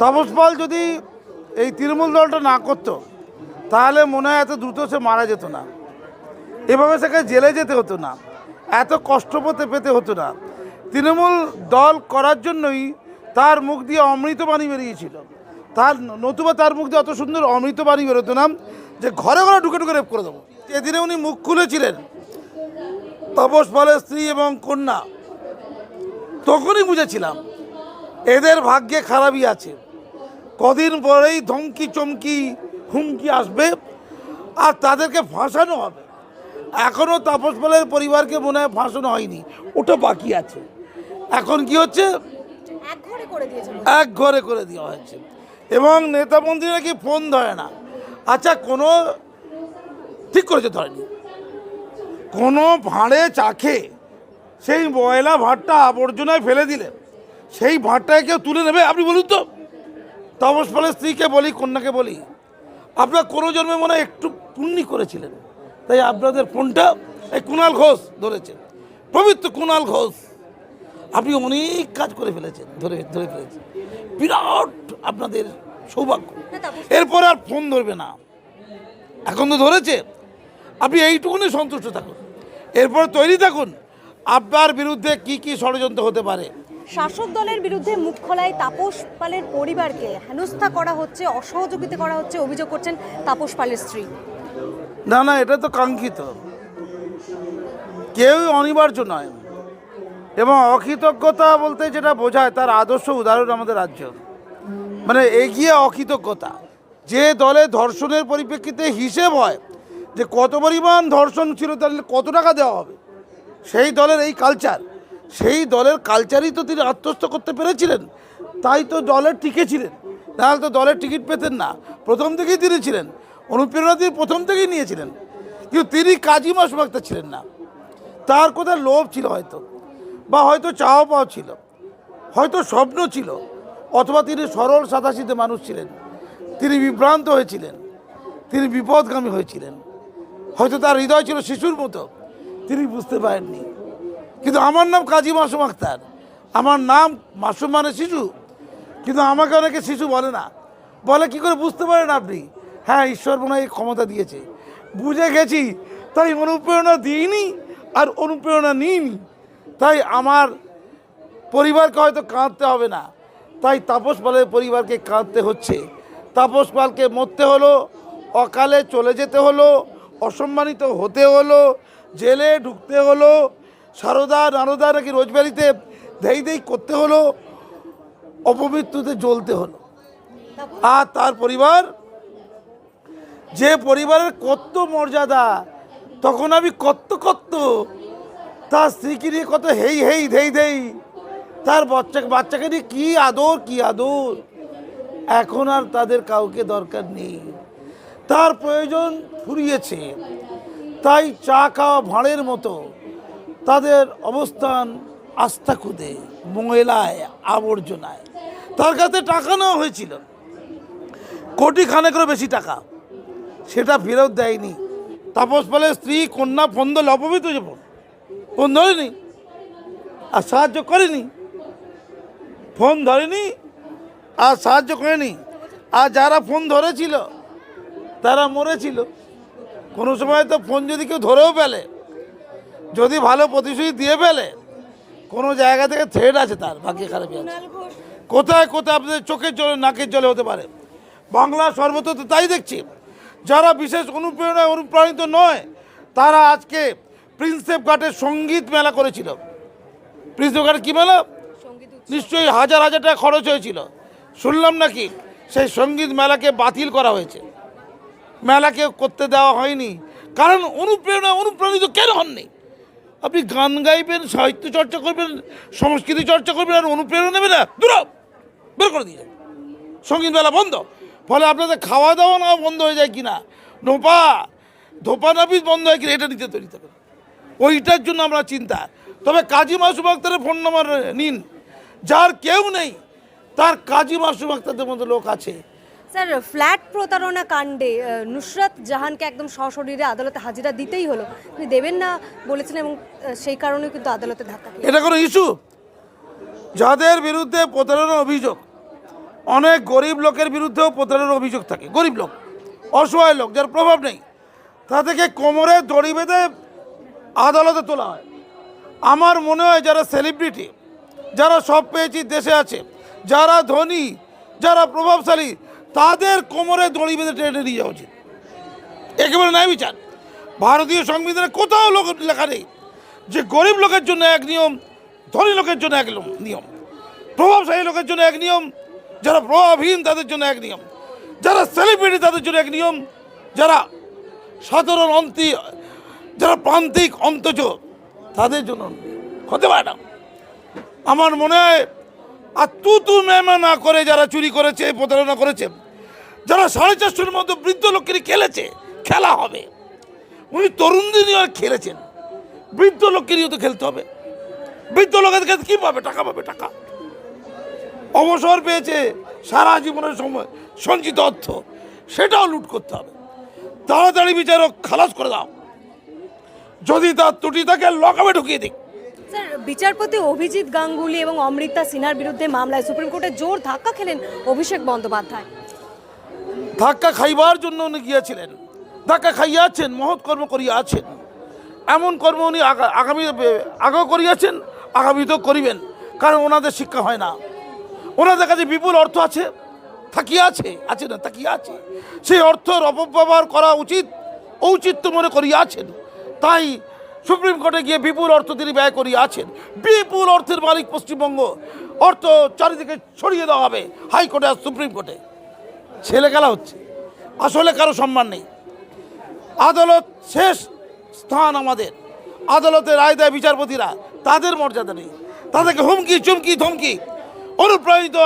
তাপস পাল যদি এই তৃণমূল দলটা না করতো, তাহলে মনে হয় এত দ্রুত সে মারা যেত না। এভাবে সেখানে জেলে যেতে হতো না। এত কষ্ট পেতে পেতে হতো না। তৃণমূল দল করার জন্যই তার মুখ দিয়ে অমৃতবাণী বেরিয়েছিল। তার নতুবা তার মুখ দিয়ে অত সুন্দর অমৃতবাণী বেরোতো না যে ঘরে ঘরে ঢুকে ঢুকে রেপ করে দেবো। এদিনে উনি মুখ খুলেছিলেন, তপস পালের স্ত্রী এবং কন্যা, তখনই বুঝেছিলাম এদের ভাগ্যে খারাপই আছে। কদিন পরেই ধমকি চমকি হুমকি আসবে আর তাদেরকে ফাঁসানো হবে। এখনও তাপস পালের পরিবারকে মনে হয় ফাঁসানো হয়নি ওটা বাকি আছে। এখন কি হচ্ছে? এক ঘরে করে এক ঘরে করে দেওয়া হয়েছে। এবং নেতা মন্ত্রীরা কি ফোন ধরে না? আচ্ছা কোনো ঠিক করেছে ধরেনি। কোনো ভাঁড়ে চাখে সেই ময়লা ভাঁড়টা আবর্জনায় ফেলে দিলে সেই ভাঁড়টাকে কেউ তুলে নেবে? আপনি বলুন তো। তাপস পালের স্ত্রীকে বলি, কন্যাকে বলি। আপনার কোনো জন্মে মনে একটু পুণ্যি করেছিলেন। তাই আপনাদের ফোনটা এই কুণাল ঘোষ ধরেছেন পবিত্র কুণাল ঘোষ। আপনি অনেক কাজ করে ফেলেছেন, ধরে ধরে ফেলেছেন। বিরাট আপনাদের সৌভাগ্য। এরপর আর ফোন ধরবে না। এখন তো ধরেছে। আপনি এইটুকুনি সন্তুষ্ট থাকুন। এরপর তৈরি থাকুন। আপনার বিরুদ্ধে কি কি ষড়যন্ত্র হতে পারে? শাসক দলের বিরুদ্ধে মুখ খোলায় তাপস পালের পরিবারকে হেনস্থা করা হচ্ছে, অসহযোগিতা করা হচ্ছে, অভিযোগ করছেন তাপস পালের স্ত্রী। না না, এটা তো কাঙ্ক্ষিত। কেউই অনিবার্য নয়। এবং অকৃতজ্ঞতা বলতে যেটা বোঝায়, তার আদর্শ উদাহরণ আমাদের রাজ্য। মানে এগিয়ে অকৃতজ্ঞতা। যে দলে ধর্ষণের পরিপ্রেক্ষিতে হিসেব হয়, যে কত পরিমাণ ধর্ষণ ছিল, তাহলে কত টাকা দেওয়া হবে? সেই দলের এই কালচার সেই দলের কালচারই তো তিনি আত্মস্থ করতে পেরেছিলেন। তাই তো দলের টিকে ছিলেন। নাহলে তো দলের টিকিট পেতেন না। প্রথম থেকেই তিনি ছিলেন। অনুপ্রেরণা তিনি প্রথম থেকেই নিয়েছিলেন। কিন্তু তিনি কাজী মাস ছিলেন না। তার কোথায় লোভ ছিল হয়তো? বা হয়তো চাওয়া পাওয়া ছিল। হয়তো স্বপ্ন ছিল। অথবা তিনি সরল সাদাসিধে মানুষ ছিলেন। তিনি বিভ্রান্ত হয়েছিলেন। তিনি বিপদগামী হয়েছিলেন। হয়তো তার হৃদয় ছিল শিশুর মতো। তিনি বুঝতে পারেননি। কিন্তু আমার নাম কাজী মাসুম আক্তার। আমার নাম মাসুম মানে শিশু। কিন্তু আমাকে অনেকে শিশু বলে না। বলে কি করে বুঝতে পারেন আপনি? হ্যাঁ ঈশ্বর মনে হয় ক্ষমতা দিয়েছে। বুঝে গেছি, তাই অনুপ্রেরণা দিইনি আর অনুপ্রেরণা নিইনি। তাই আমার পরিবারকে হয়তো কাঁদতে হবে না। তাই তাপস পালের পরিবারকে কাঁদতে হচ্ছে। তাপস পালকে মরতে হলো, অকালে চলে যেতে হলো, অসম্মানিত হতে হলো, জেলে ঢুকতে হলো সারদা নারদা নাকি রোজবাড়িতে দেই দেই করতে হলো, অপমৃত্যুতে জ্বলতে হলো। আর তার পরিবার, যে পরিবারের কত মর্যাদা, তখন আমি কত কত তার স্ত্রীকে নিয়ে কত হেই হেই ধেই ধেই তার বাচ্চাকে বাচ্চাকে নিয়ে কী আদর কী আদর। এখন আর তাদের কাউকে দরকার নেই। তার প্রয়োজন ফুরিয়েছে। তাই চা খাওয়া ভাঁড়ের মতো। তাদের অবস্থান আস্থা খুদে ময়লায় আবর্জনায়। তার কাছে টাকা নেওয়া হয়েছিল। কোটি খানেকেরও বেশি টাকা। সেটা ফেরত দেয়নি। তাপস পালের স্ত্রী, কন্যা ফোন ধরলে অপবিত্র যে ফোন ফোন ধরেনি। আর সাহায্য করেনি। ফোন ধরেনি। আর সাহায্য করেনি। আর যারা ফোন ধরেছিল, তারা মরেছিল। কোনো সময় তো ফোন যদি কেউ ধরেও ফেলে যদি ভালো প্রতিশ্রুতি দিয়ে ফেলে কোনো জায়গা থেকে থ্রেড আছে তার বাকি খারাপ আছে কোথায় কোথায় আপনাদের চোখের জলে নাকের জলে হতে পারে? বাংলা সর্বত্র তো তাই দেখছি। যারা বিশেষ অনুপ্রেরণায় অনুপ্রাণিত নয় তারা আজকে প্রিন্সেপ ঘাটে সংগীত মেলা করেছিল। প্রিন্সেপ ঘাটে কী মেলা? নিশ্চয়ই হাজার হাজার টাকা খরচ হয়েছিল। শুনলাম নাকি সেই সংগীত মেলাকে বাতিল করা হয়েছে। মেলাকে করতে দেওয়া হয়নি। কারণ অনুপ্রেরণা অনুপ্রাণিত কেন হননি। আপনি গান গাইবেন, সাহিত্য চর্চা করবেন, সংস্কৃতি চর্চা করবেন আর অনুপ্রেরণা নেবেন না দূর বের করে দিয়ে সংগীত মেলা বন্ধ। ফলে আপনাদের খাওয়া দাওয়া না বন্ধ হয়ে যায় কিনা? নোপা ধোপা নাপিস বন্ধ হয় কিনা এটা নিতে তৈরি থাকুন। ওইটার জন্য আমরা চিন্তা। তবে কাজী মাসুম আক্তারের ফোন নাম্বার নিন। যার কেউ নেই, তার কাজী মাসুম আক্তারদের মতো লোক আছে। স্যার, ফ্ল্যাট প্রতারণা কাণ্ডে নুসরাত জাহানকে একদম সশরীরে আদালতে হাজিরা দিতেই হলো। তিনি দেবেন না বলেছেন এবং সেই কারণে কিন্তু আদালতে ধাক্কা এটা কোনো ইস্যু? যাদের বিরুদ্ধে প্রতারণার অভিযোগ, অনেক গরিব লোকের বিরুদ্ধেও প্রতারণার অভিযোগ থাকে। গরিব লোক, অসহায় লোক, যার প্রভাব নেই তা থেকে কোমরে দড়ি বেঁধে আদালতে তোলা হয়। আমার মনে হয় যারা সেলিব্রিটি, যারা সব পেয়েছি, দেশে আছে, যারা ধনী, যারা প্রভাবশালী তাদের কোমরে দড়ি বেঁধে টেনে নিয়ে যাওয়া উচিত। একেবারে ন্যায় বিচার। ভারতীয় সংবিধানে কোথাও লোক লেখা নেই যে গরিব লোকের জন্য এক নিয়ম, ধনী লোকের জন্য এক নিয়ম প্রভাবশালী লোকের জন্য এক নিয়ম, যারা প্রভাবহীন তাদের জন্য এক নিয়ম। যারা সেলিব্রিটি তাদের জন্য এক নিয়ম, যারা সাধারণ অন্তি যারা প্রান্তিক অন্তজ তাদের জন্য হতে পারে না। আমার মনে হয়, আর তু তু মেমা না করে যারা চুরি করেছে, প্রতারণা করেছে যারা সাড়ে চারশোর মতো বৃদ্ধ নিয়ে খেলেছে, খেলা হবে। উনি তরুণদের নিয়ে খেলেছেন। বৃদ্ধ লোককে নিয়েও তো খেলতে হবে। বৃদ্ধ লোকের কাছে কী পাবে? টাকা পাবে, টাকা। অবসর পেয়েছে সারা জীবনের সময় সঞ্চিত অর্থ। সেটাও লুট করতে হবে। তাড়াতাড়ি বিচারক খালাস করে দাও। যদি তার ত্রুটি থাকে লকাবে ঢুকিয়ে দিক। স্যার, বিচারপতি অভিজিৎ গাঙ্গুলি এবং অমৃতা সিনহার বিরুদ্ধে মামলায় সুপ্রিম কোর্টে জোর ধাক্কা খেলেন অভিষেক বন্দ্যোপাধ্যায়। ধাক্কা খাইবার জন্য উনি গিয়েছিলেন। ধাক্কা খাইয়াছেন, মহৎ কর্ম করিয়াছেন। এমন কর্ম উনি আগা- আগামী, আগেও করিয়াছেন, আগামীতেও করিবেন, কারণ ওনাদের শিক্ষা হয় না। ওনাদের কাছে বিপুল অর্থ আছে, থাকিয়া আছে আছে না তাকিয়া আছে। সেই অর্থের অপব্যবহার করা উচিত, ঔচিত্য মনে করিয়াছেন। তাই সুপ্রিম কোর্টে গিয়ে বিপুল অর্থ তিনি ব্যয় করিয়াছেন। বিপুল অর্থের মালিক পশ্চিমবঙ্গ। অর্থ চারিদিকে ছড়িয়ে দেওয়া হবে হাইকোর্টে আর সুপ্রিম কোর্টে। ছেলে খেলা হচ্ছে। আসলে কারও সম্মান নেই। আদালত শেষ স্থান আমাদের। আদালতে রায় দেয় বিচারপতিরা। তাদের মর্যাদা নেই। তাদেরকে হুমকি, চুমকি, ধমকি, অনুপ্রাণিত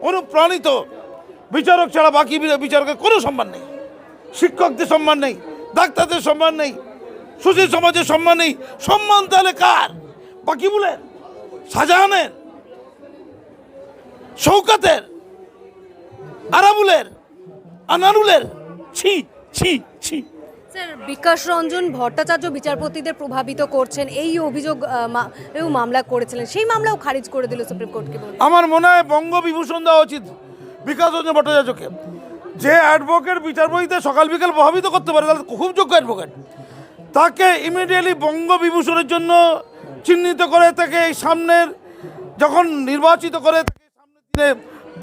অনুপ্রাণিত বিচারক ছাড়া বাকি বিচারকের কোনো সম্মান নেই। শিক্ষকদের সম্মান নেই, ডাক্তারদের সম্মান নেই, সুশীল সমাজের সম্মান নেই। সম্মান তাহলে কার? বাকি বলেন শাহজাহানের শৌকাতের আরাবুলের আনারুলের। ছি ছি ছি। স্যার বিকাশ রঞ্জন ভট্টাচার্য বিচারপতিদের প্রভাবিত করছেন। এই অভিযোগ মামলা করেছিলেন। সেই মামলাও খারিজ করে দিল সুপ্রিম কোর্টকে আমার মনে হয় বঙ্গবিভূষণ দেওয়া উচিত বিকাশ রঞ্জন ভট্টাচার্যকে যে অ্যাডভোকেট বিচারপতিতে সকাল বিকাল প্রভাবিত করতে পারে তাহলে খুব যোগ্য অ্যাডভোকেট। তাকে ইমিডিয়েটলি বঙ্গবিভূষণের জন্য চিহ্নিত করে তাকে সামনের যখন নির্বাচিত করে তাকে সামনের দিনে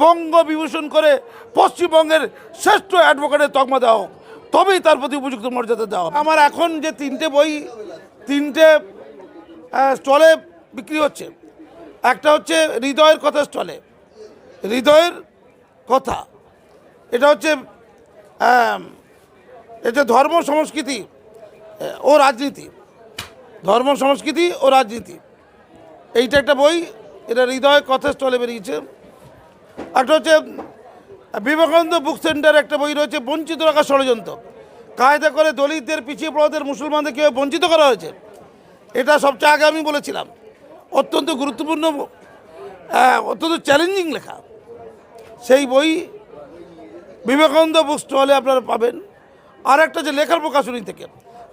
বঙ্গবিভূষণ করে পশ্চিমবঙ্গের শ্রেষ্ঠ অ্যাডভোকেটের তকমা দেওয়া হোক, তবেই তার প্রতি উপযুক্ত মর্যাদা দেওয়া। আমার এখন যে তিনটে বই, তিনটে স্টলে বিক্রি হচ্ছে। একটা হচ্ছে হৃদয়ের কথা স্টলে। হৃদয়ের কথা। এটা হচ্ছে এটা ধর্ম, সংস্কৃতি ও রাজনীতি। ধর্ম, সংস্কৃতি ও রাজনীতি। এইটা একটা বই, এটা হৃদয়ের কথা স্টলে বেরিয়েছে। একটা হচ্ছে বিবেকানন্দ বুক সেন্টার একটা বই রয়েছে, বঞ্চিত রাখা ষড়যন্ত্র। কায়দা করে দলিতদের, পিছিয়ে পড়াদের, মুসলমানদের কীভাবে বঞ্চিত করা হয়েছে, এটা সবচেয়ে আগে আমি বলেছিলাম। অত্যন্ত গুরুত্বপূর্ণ অত্যন্ত চ্যালেঞ্জিং লেখা। সেই বই বিবেকানন্দ বুক স্টলে আপনারা পাবেন। আর একটা যে লেখার প্রকাশনী থেকে,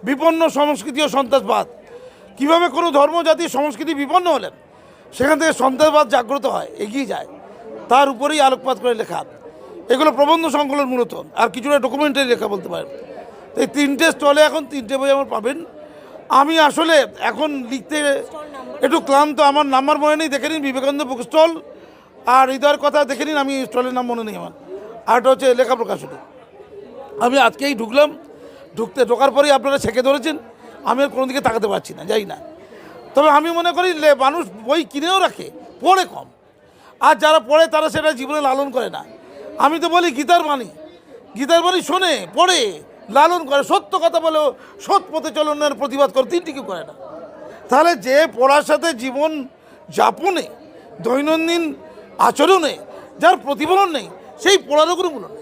বিপন্ন সংস্কৃতি ও সন্ত্রাসবাদ। কীভাবে কোনো ধর্ম জাতি সংস্কৃতি বিপন্ন হলেন, সেখান থেকে সন্ত্রাসবাদ জাগ্রত হয়, এগিয়ে যায়। তার উপরেই আলোকপাত করে লেখা। এগুলো প্রবন্ধ সংকলন মূলত। আর কিছুটা ডকুমেন্টারি লেখা বলতে পারেন। এই তিনটে স্টলে এখন তিনটে বই আমার পাবেন। আমি আসলে এখন লিখতে একটু ক্লান্ত, আমার নাম্বার মনে নেই, দেখে নিন বিবেকানন্দ বুক স্টল। আর হৃদয়ের কথা দেখে নিন, আমি স্টলের নাম মনে নেই আমার। আর একটা হচ্ছে লেখা প্রকাশনী আমি আজকেই ঢুকলাম। ঢুকতে ঢোকার পরেই আপনারা ছেঁকে ধরেছেন। আমি আর কোনো দিকে তাকাতে পারছি না, যাই না। তবে আমি মনে করি মানুষ বই কিনেও রাখে, পড়ে কম। আর যারা পড়ে তারা সেটা জীবনে লালন করে না। আমি তো বলি গীতার বাণী। গীতার বাণী শোনে, পড়ে, লালন করে। সত্য কথা বলে সৎ পথে চলনের প্রতিবাদ করে, তিনটি কেউ করে না। তাহলে যে পড়ার সাথে জীবন যাপনে, দৈনন্দিন আচরণে যার প্রতিফলন নেই, সেই পড়ারও কোনো মূল্য